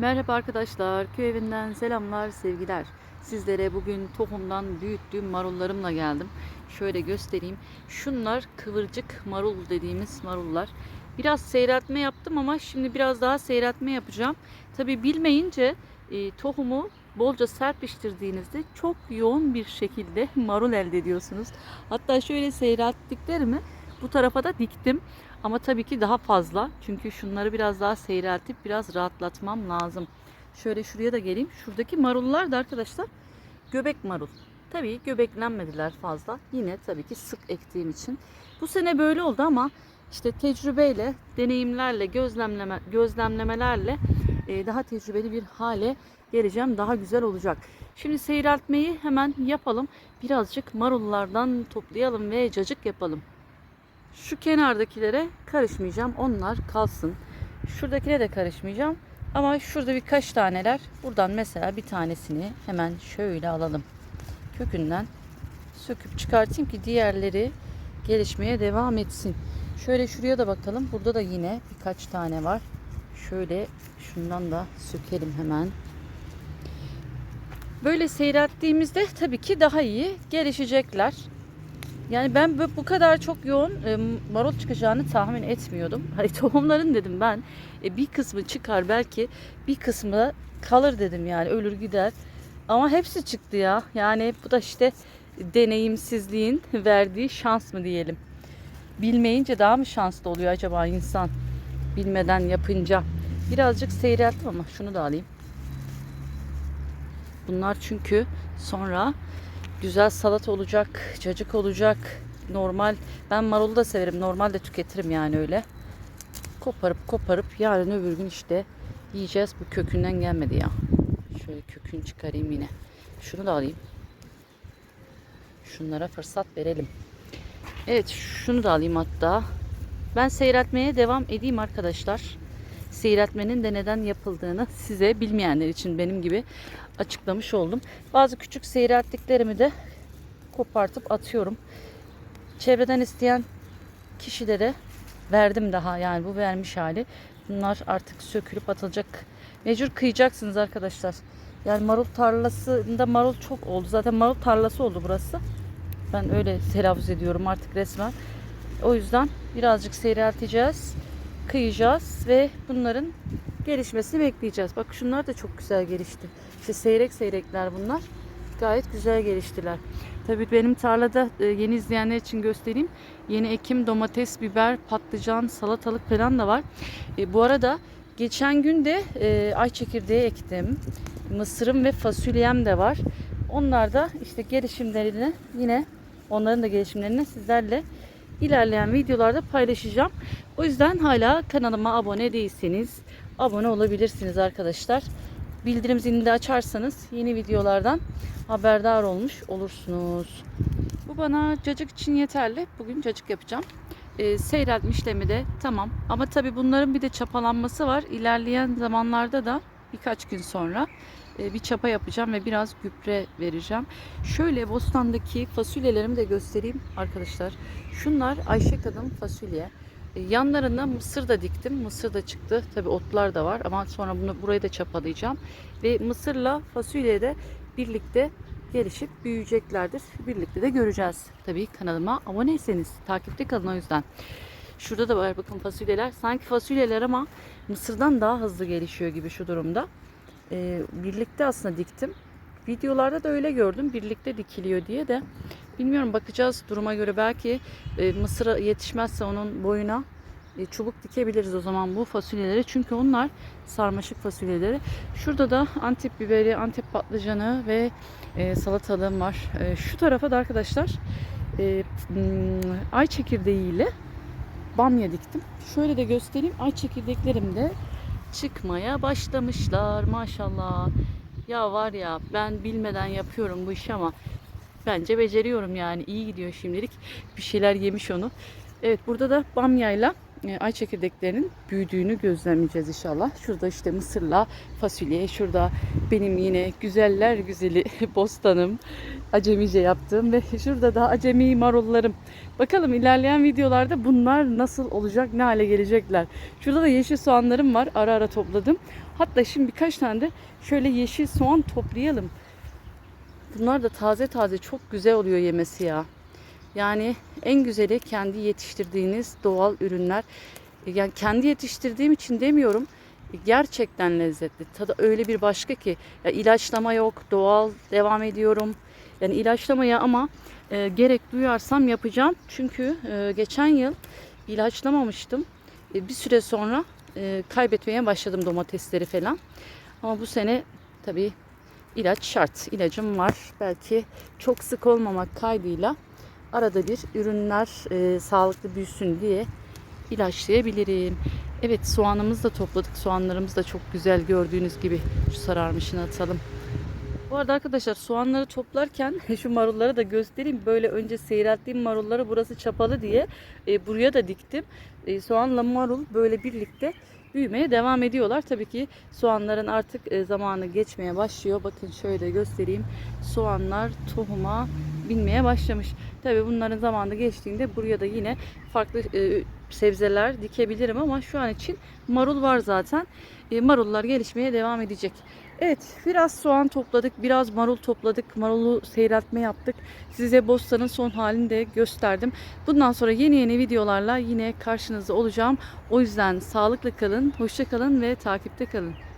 Merhaba arkadaşlar, köy evinden selamlar, sevgiler. Sizlere bugün tohumdan büyüttüğüm marullarımla geldim. Şöyle göstereyim. Şunlar kıvırcık marul dediğimiz marullar. Biraz seyreltme yaptım ama şimdi biraz daha seyreltme yapacağım. Tabi bilmeyince e, tohumu bolca serpiştirdiğinizde çok yoğun bir şekilde marul elde ediyorsunuz. Hatta şöyle seyrelttiklerimi bu tarafa da diktim. Ama tabii ki daha fazla. Çünkü şunları biraz daha seyreltip biraz rahatlatmam lazım. Şöyle şuraya da geleyim. Şuradaki marullar da arkadaşlar göbek marul. Tabii göbeklenmediler fazla. Yine tabii ki sık ektiğim için. Bu sene böyle oldu ama işte tecrübeyle, deneyimlerle, gözlemleme, gözlemlemelerle e, daha tecrübeli bir hale geleceğim. Daha güzel olacak. Şimdi seyreltmeyi hemen yapalım. Birazcık marullardan toplayalım ve cacık yapalım. Şu kenardakilere karışmayacağım. Onlar kalsın. Şuradakine de karışmayacağım. Ama şurada birkaç taneler. Buradan mesela bir tanesini hemen şöyle alalım. Kökünden söküp çıkartayım ki diğerleri gelişmeye devam etsin. Şöyle şuraya da bakalım. Burada da yine birkaç tane var. Şöyle şundan da sökelim hemen. Böyle seyrettiğimizde tabii ki daha iyi gelişecekler. Yani ben bu- kadar çok yoğun e, çıkacağını tahmin etmiyordum. Hani tohumların dedim ben e, bir kısmı çıkar belki bir kısmı kalır dedim yani ölür gider. Ama hepsi çıktı ya. Yani bu da işte deneyimsizliğin verdiği şans mı diyelim. Bilmeyince daha mı şanslı oluyor acaba insan? Bilmeden yapınca. Birazcık seyrelttim ama şunu da alayım. Bunlar çünkü sonra güzel salat olacak, cacık olacak. Normal ben marulu da severim. Normal de tüketirim yani öyle. Koparıp koparıp yarın öbür gün işte yiyeceğiz. Bu kökünden gelmedi ya. Şöyle kökünü çıkarayım yine. Şunu da alayım. Şunlara fırsat verelim. Evet şunu da alayım hatta. Ben seyretmeye devam edeyim arkadaşlar. Seyretmenin de neden yapıldığını size bilmeyenler için benim gibi açıklamış oldum. Bazı küçük seyrettiklerimi de kopartıp atıyorum. Çevreden isteyen kişilere verdim daha yani bu vermiş hali. Bunlar artık sökülüp atılacak. Mecbur kıyacaksınız arkadaşlar. Yani marul tarlasında marul çok oldu. Zaten marul tarlası oldu burası. Ben öyle telaffuz ediyorum artık resmen. O yüzden birazcık seyrelteceğiz. Kıyacağız ve bunların gelişmesini bekleyeceğiz. Bak şunlar da çok güzel gelişti. İşte seyrek seyrekler bunlar. Gayet güzel geliştiler. Tabii benim tarlada e, yeni izleyenler için göstereyim. Yeni ekim domates, biber, patlıcan, salatalık falan da var. E, bu arada geçen gün de e, ay çekirdeği ektim. Mısırım ve fasulyem de var. Onlar da işte gelişimlerini yine onların da gelişimlerini sizlerle ilerleyen videolarda paylaşacağım. O yüzden hala kanalıma abone değilseniz abone olabilirsiniz arkadaşlar. Bildirim zilini de açarsanız yeni videolardan haberdar olmuş olursunuz. Bu bana cacık için yeterli. Bugün cacık yapacağım. E, seyreltme işlemi de tamam. Ama tabii bunların bir de çapalanması var. İlerleyen zamanlarda da birkaç gün sonra e, bir çapa yapacağım ve biraz gübre vereceğim. Şöyle bostandaki fasulyelerimi de göstereyim arkadaşlar. Şunlar Ayşe Kadın fasulye. Yanlarına mısır da diktim. Mısır da çıktı. Tabi otlar da var ama sonra bunu burayı da çapalayacağım. Ve mısırla fasulye de birlikte gelişip büyüyeceklerdir. Birlikte de göreceğiz. Tabii kanalıma aboneyseniz takipte kalın o yüzden. Şurada da var bakın fasulyeler. Sanki fasulyeler ama mısırdan daha hızlı gelişiyor gibi şu durumda. Ee, birlikte aslında diktim. Videolarda da öyle gördüm. Birlikte dikiliyor diye de. Bilmiyorum bakacağız duruma göre. Belki e, mısıra yetişmezse onun boyuna e, çubuk dikebiliriz o zaman bu fasulyeleri. Çünkü onlar sarmaşık fasulyeleri. Şurada da antep biberi, antep patlıcanı ve e, salatalığım var. E, şu tarafa da arkadaşlar e, hmm, ay çekirdeğiyle bamya diktim. Şöyle de göstereyim. Ay çekirdeklerim de çıkmaya başlamışlar maşallah. Ya var ya ben bilmeden yapıyorum bu işi ama bence beceriyorum yani iyi gidiyor şimdilik. Bir şeyler yemiş onu. Evet burada da bamyayla e, ay çekirdeklerinin büyüdüğünü gözlemleyeceğiz inşallah. Şurada işte mısırla fasulye, şurada benim yine güzeller güzeli bostanım, acemice yaptığım ve şurada da acemi marullarım. Bakalım ilerleyen videolarda bunlar nasıl olacak, ne hale gelecekler. Şurada da yeşil soğanlarım var, ara ara topladım. Hatta şimdi birkaç tane de şöyle yeşil soğan toplayalım. Bunlar da taze taze çok güzel oluyor yemesi ya. Yani en güzeli kendi yetiştirdiğiniz doğal ürünler. Yani kendi yetiştirdiğim için demiyorum. Gerçekten lezzetli. Tadı öyle bir başka ki. Ya ilaçlama yok. Doğal devam ediyorum. Yani ilaçlamaya ama e, gerek duyarsam yapacağım. Çünkü e, geçen yıl ilaçlamamıştım. E, bir süre sonra e, kaybetmeye başladım domatesleri falan. Ama bu sene tabii ilaç şart. İlacım var. Belki çok sık olmamak kaydıyla arada bir ürünler e, sağlıklı büyüsün diye ilaçlayabilirim. Evet soğanımızı da topladık. Soğanlarımız da çok güzel gördüğünüz gibi. Şu sararmışını atalım. Bu arada arkadaşlar soğanları toplarken şu marulları da göstereyim. Böyle önce seyrelttiğim marulları burası çapalı diye e, buraya da diktim. E, soğanla marul böyle birlikte büyümeye devam ediyorlar. Tabii ki soğanların artık e, zamanı geçmeye başlıyor. Bakın şöyle göstereyim. Soğanlar tohuma binmeye başlamış. Tabii bunların zamanı geçtiğinde buraya da yine farklı e, sebzeler dikebilirim ama şu an için marul var zaten. E, marullar gelişmeye devam edecek. Evet biraz soğan topladık, biraz marul topladık. Marulu seyreltme yaptık. Size bostanın son halini de gösterdim. Bundan sonra yeni yeni videolarla yine karşınızda olacağım. O yüzden sağlıklı kalın, hoşça kalın ve takipte kalın.